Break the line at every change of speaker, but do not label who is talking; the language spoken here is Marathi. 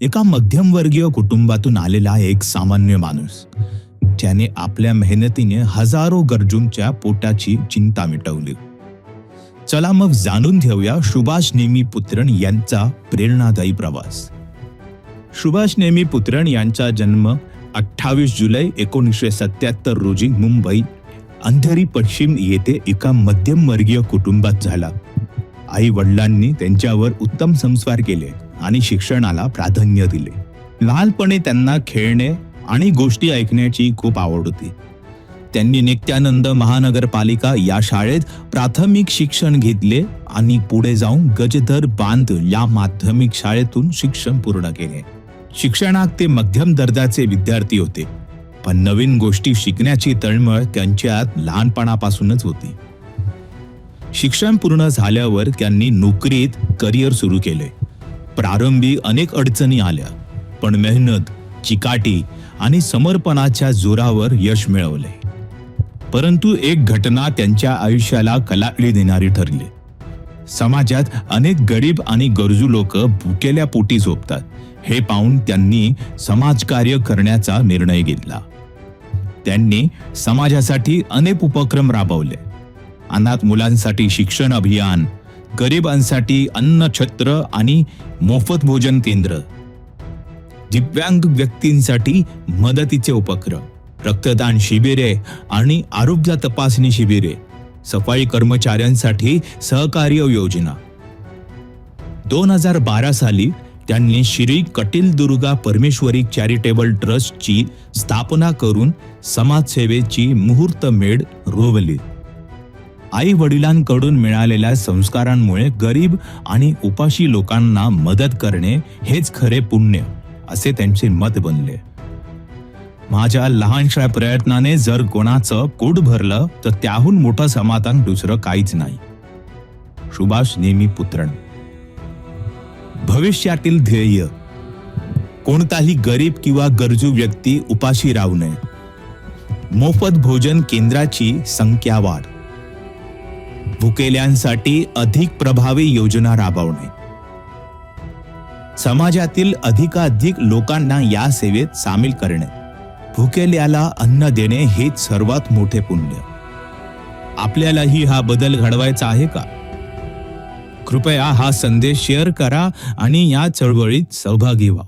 एका मध्यमवर्गीय कुटुंबातून आलेला एक सामान्य माणूस. ज्याने आपल्या मेहनतीने हजारो गरजूंच्या पोटाची चिंता मिटवली. चला मग जाणून घेऊया सुभाष नेमी पुत्रण यांचा प्रेरणादायी प्रवास. सुभाष नेमी पुत्रण यांचा जन्म अठ्ठावीस जुलै एकोणीसशे सत्याहत्तर रोजी मुंबई अंधेरी पश्चिम येथे एका मध्यमवर्गीय कुटुंबात झाला. आई वडिलांनी त्यांच्यावर उत्तम संस्कार केले आणि शिक्षणाला प्राधान्य दिले. लहानपणी त्यांना खेळणे आणि गोष्टी ऐकण्याची खूप आवड होती. त्यांनी नित्यानंद महानगरपालिका या शाळेत प्राथमिक शिक्षण घेतले आणि पुढे जाऊन गजधर बांध या माध्यमिक शाळेतून शिक्षण पूर्ण केले. शिक्षणात ते मध्यम दर्जाचे विद्यार्थी होते. पण नवीन गोष्टी शिकण्याची तळमळ त्यांच्यात लहानपणापासूनच होती. शिक्षण पूर्ण झाल्यावर त्यांनी नोकरीत करिअर सुरू केले. प्रारंभी अनेक अडचणी आल्या पण मेहनत चिकाटी आणि समर्पणाच्या जोरावर यश मिळवले. परंतु एक घटना त्यांच्या आयुष्याला कलाटणी देणारी ठरली. समाजात अनेक गरीब आणि गरजू लोक भुकेल्या पोटी झोपतात हे पाहून त्यांनी समाजकार्य करण्याचा निर्णय घेतला. त्यांनी समाजासाठी अनेक उपक्रम राबवले. अनाथ मुलांसाठी शिक्षण अभियान गरिबांसाठी अन्नछत्र आणि मोफत भोजन केंद्र. दिव्यांग व्यक्तींसाठी मदतीचे उपक्रम रक्तदान शिबिरे आणि आरोग्य तपासणी शिबिरे सफाई कर्मचाऱ्यांसाठी सहकार्य योजना. दोन हजार बारा साली त्यांनी श्री कटील दुर्गा परमेश्वरी चॅरिटेबल ट्रस्टची स्थापना करून समाजसेवेची मुहूर्तमेढ रोवली. आई वडिलांकडून मिळालेल्या संस्कारांमुळे गरीब आणि उपाशी लोकांना मदत करणे हेच खरे पुण्य असे त्यांचे मत बनले. माझ्या लहानशा प्रयत्नाने जर कोणाचं कोट भरलं तर त्याहून मोठं समाधान दुसरं काहीच नाही. सुभाष नेहमी पुत्रण भविष्यातील ध्येय. कोणताही गरीब किंवा गरजू व्यक्ती उपाशी राहू नये. मोफत भोजन केंद्राची संख्या वाढ. भुकेल्यांसाठी अधिक प्रभावी योजना राबवणे. समाजातील अधिकाधिक लोकांना या सेवेत सामील करणे. भुकेल्याला अन्न देणे हेच सर्वात मोठे पुण्य. आपल्यालाही हा बदल घडवायचा आहे का? कृपया हा संदेश शेअर करा आणि या चळवळीत सहभागी व्हा.